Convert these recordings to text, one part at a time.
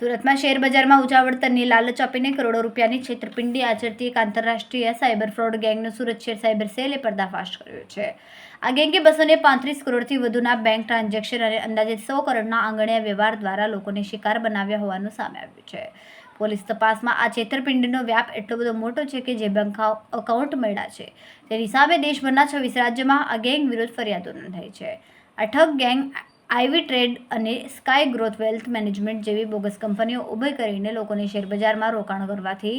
સુરતમાં શેર બજારમાં ઊંચા લાલચ આપીને કરોડો રૂપિયાની છેતરપિંડી આચરતી એક આંતરરાષ્ટ્રીય સાયબર ફ્રોડ ગેંગનો સુરત શેર સાયબર સેલે પર્દાફાશ કર્યો છે. આ ગેંગે બસોને પાંત્રીસ કરોડથી વધુના બેંક ટ્રાન્ઝેક્શન અને અંદાજે સો કરોડના આંગણીયા વ્યવહાર દ્વારા લોકોને શિકાર બનાવ્યા હોવાનું સામે આવ્યું છે. પોલીસ તપાસમાં આ છેતરપિંડીનો વ્યાપ એટલો બધો મોટો છે કે જે બેંક અકાઉન્ટ મળ્યા છે. તેની સામે દેશભરના છવ્વીસ રાજ્યમાં આ ગેંગ વિરુદ્ધ ફરિયાદો નોંધાઈ છે. આ ઠગ ગેંગ આઈવી ટ્રેડ અને સ્કાય ગ્રોથ વેલ્થ મેનેજમેન્ટ જેવી બોગસ કંપનીઓ ઊભી કરીને લોકોને શેરબજારમાં રોકાણ કરવાથી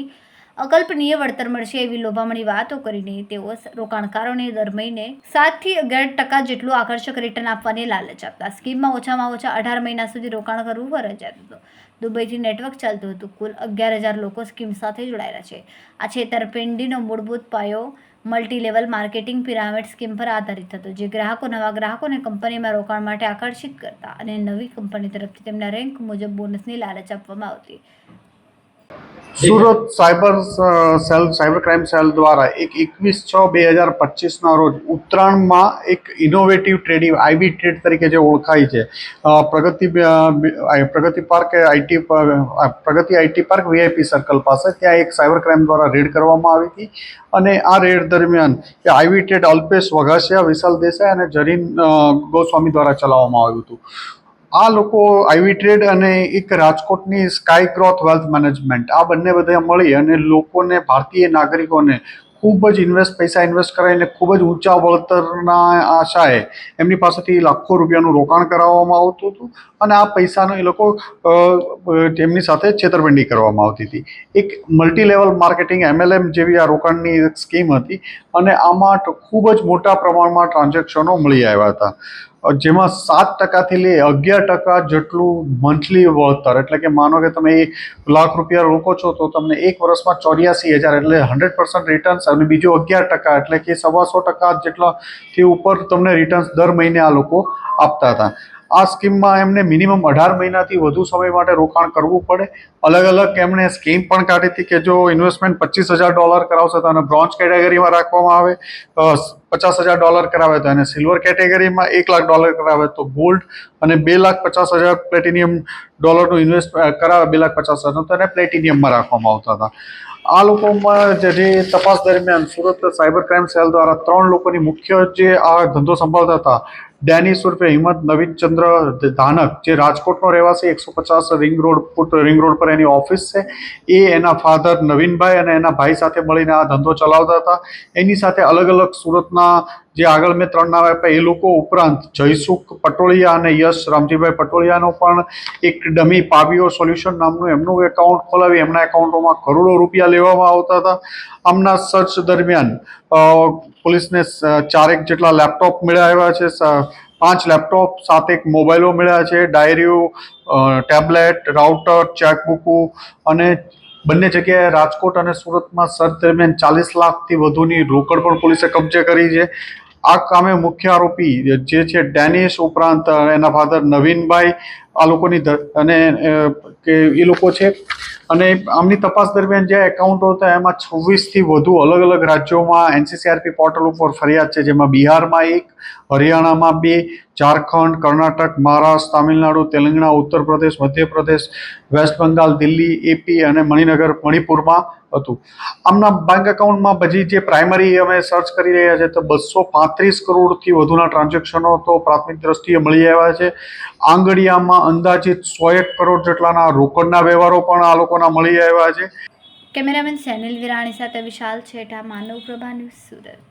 અકલ્પનીય વળતર મળશે એવી લોભામણી વાતો કરીને તેઓ રોકાણકારોને દર મહિને સાતથી અગિયાર ટકા જેટલું આકર્ષક રિટર્ન આપવાની લાલચ આપતા. સ્કીમમાં ઓછામાં ઓછા અઢાર મહિના સુધી રોકાણ કરવું ફરજિયાત હતું. દુબઈથી નેટવર્ક ચાલતું હતું. કુલ અગિયાર હજાર લોકો સ્કીમ સાથે જોડાયેલા છે. આ છેતરપિંડીનો મૂળભૂત પાયો multi level marketing pyramid scheme પર આધારિત હતો, જે ગ્રાહકો નવા ગ્રાહકોને કંપનીમાં રોકાણ માટે આકર્ષિત કરતા અને નવી કંપની તરફથી તેમના રેન્ક મુજબ બોનસની લાલચ આપવામાં આવતી. Surat cyber cell, cyber crime cell દ્વારા એક એકવીસ છ બે હજાર પચીસના રોજ ઉત્તરાયણમાં એક ઇનોવેટિવ ટ્રેડિંગ આઈબી ટ્રેડ તરીકે જે ઓળખાય છે. Pragati Pragati park IT Pragati IT park VIP circle પાસે ત્યાં એક સાયબર ક્રાઇમ દ્વારા રેડ કરવામાં આવી હતી અને આ રેડ દરમિયાન એ આઈવી ટ્રેડ અલ્પેશ વઘાસિયા, વિશાલ દેસાઈ અને જરીન ગોસ્વામી દ્વારા ચલાવવામાં આવ્યું હતું. આ લોકો આઈવી ટ્રેડ અને એક રાજકોટની સ્કાય ગ્રોથ વેલ્થ મેનેજમેન્ટ આ બંને બધા મળી અને લોકોને, ભારતીય નાગરિકોને ખૂબ જ ઇન્વેસ્ટ પૈસા ઇન્વેસ્ટ કરાવીને ખૂબ જ ઊંચા વળતરના આશાએ એમની પાસેથી લાખો રૂપિયાનું રોકાણ કરાવવામાં આવતું હતું અને આ પૈસાનો એ લોકો તેમની સાથે છેતરપિંડી કરવામાં આવતી હતી. એક મલ્ટી લેવલ માર્કેટિંગ એમએલએમ જેવી આ રોકાણની એક સ્કીમ હતી અને આમાં ખૂબ જ મોટા પ્રમાણમાં ટ્રાન્ઝેક્શનો મળી આવ્યા હતા. જેમાં સાત ટકાથી લઈ અગિયાર ટકા જેટલું મંથલી વળતર. એટલે કે માનો કે તમે લાખ રૂપિયા રોકો છો, તો તમને એક વર્ષમાં ચોર્યાસી હજાર એટલે હંડ્રેડ પર્સન્ટ રિટર્ન્સ અને બીજું અગિયાર ટકા એટલે કે સવાસો ટકા જેટલાથી ઉપર તમને રિટર્ન્સ દર મહિને આ લોકો આપતા હતા. આ સ્કીમમાં એમને મિનિમમ અઢાર મહિનાથી વધુ સમય માટે રોકાણ કરવું પડે. અલગ અલગ એમણે સ્કીમ પણ કાઢી હતી કે જો ઇન્વેસ્ટમેન્ટ પચીસ હજાર ડોલર કરાવશે તો એને બ્રોન્ઝ કેટેગરીમાં રાખવામાં આવે પચાસ હજાર ડોલર કરાવે તો એને સિલ્વર કેટેગરીમાં એક લાખ ડોલર કરાવે તો ગોલ્ડ અને બે લાખ પચાસ હજાર પ્લેટિનિયમ ડોલરનું ઇન્વેસ્ટ કરાવે બે લાખ પચાસ હજારનું તો એને પ્લેટિનિયમમાં રાખવામાં આવતા હતા. આ લોકોમાં જે જે તપાસ દરમિયાન સુરત સાયબર ક્રાઇમ સેલ દ્વારા ત્રણ લોકોની મુખ્ય જે આ ધંધો સંભાળતા હતા ડેનિસ ઉર્ફે હિંમત નવીનચંદ્ર ધાનક, જે રાજકોટનો રહેવાસી, એકસો પચાસ રિંગ રોડ રિંગ રોડ પર એની ઓફિસ છે. એ એના ફાધર નવીનભાઈ અને એના ભાઈ સાથે મળીને આ ધંધો ચલાવતા હતા. એની સાથે અલગ અલગ સુરતના જે આગળ મેં ત્રણ નામ આપ્યા, એ લોકો ઉપરાંત જયસુખ પટોળિયા અને યશ રામજીભાઈ પટોળિયાનો પણ એક ડમી પાવીઓ સોલ્યુશન નામનું એમનું એકાઉન્ટ ખોલાવી, એમના એકાઉન્ટોમાં કરોડો રૂપિયા લેવામાં આવતા હતા. આમના સર્ચ દરમિયાન પોલીસને ચારેક જેટલા લેપટોપ મળ્યા આવ્યા છે પાંચ લેપટોપ સાતેક મોબાઈલો મળ્યા છે, ડાયરીઓ ટેબ્લેટ રાઉટર ચેકબુકો અને બંને જગ્યાએ રાજકોટ અને સુરતમાં સર્ચ દરમિયાન ચાલીસ લાખથી વધુની રોકડ પણ પોલીસે કબજે કરી છે. આ કામે મુખ્ય આરોપી જે છે ડેનિશ ઉપરાંત એના ફાધર નવીનભાઈ, આ લોકોની અને કે એ લોકો છે. અને આમની તપાસ દરમિયાન જે એકાઉન્ટો હતા એમાં છવ્વીસથી વધુ અલગ અલગ રાજ્યોમાં એનસીસીઆરપી પોર્ટલ ઉપર ફરિયાદ છે, જેમાં બિહારમાં એક, હરિયાણામાં બે ઝારખંડ, કર્ણાટક, મહારાષ્ટ્ર, તામિલનાડુ, તેલંગાણા ઉત્તર પ્રદેશ મધ્યપ્રદેશ, વેસ્ટ બંગાળ, દિલ્હી એપી અને મણિનગર, મણિપુરમાં હતું. આમના બેંક એકાઉન્ટમાં બધી જે પ્રાઇમરી અમે સર્ચ કરી રહ્યા છે, તો બસો પાંત્રીસ કરોડથી વધુના ટ્રાન્ઝેક્શનો તો પ્રાથમિક દ્રષ્ટિએ મળી આવ્યા છે. આંગડિયામાં અંદાજિત સો એક કરોડ જેટલાના રોકડના વ્યવહારો પણ આ લોકોના મળી આવ્યા છે. કેમેરામેન સેનિલ વિરાણી સાથે વિશાલ છેઠા, માનવ પ્રભા ન્યૂઝ સુરત.